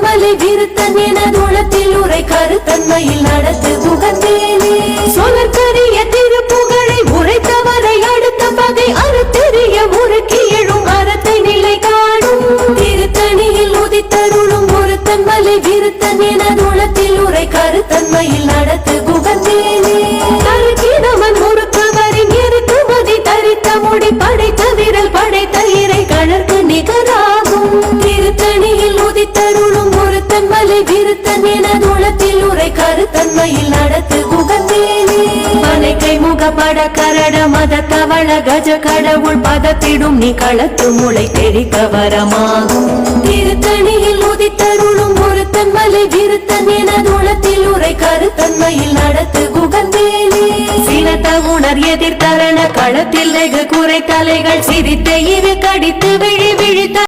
மலை விருத்தன் என தோளத்தில் உரை கருத்தன்மையில் நடத்து புகந்தேனே சொலற்கரிய திருப்புகழை உரைத்தவரை அடுத்த பகை அறுத்தெறிய முறுக்கி எழும் அறத்தை நிலை காணும். திருத்தணியில் உதித்தருளும் ஒருத்தன் மலை விருத்தன் என தோளத்தில் உரை கருத்தன்மையில் நடத்து உதித்தருளும் மலை விருத்தன் என தோளத்தில் உரை கருத்தன்மையில் நடத்து குகந்தேனே மலைக்கை முகப்பட கரட மத தவள கஜ கடவுள் பதத்திடும் நீ களத்து முளை தெரிக்க வரமாகும். திருத்தணியில் உதித்தருளும் ஒருத்தன் மலை விருத்தன் என தோளத்தில் உரை கருத்தன்மையில் நடத்து குகந்தேனே சினத்த உணர் எதிர்த்தரண களத்தில் வெகு குறை தலைகள் சிரித்த இரு கடித்து விழி விழித்த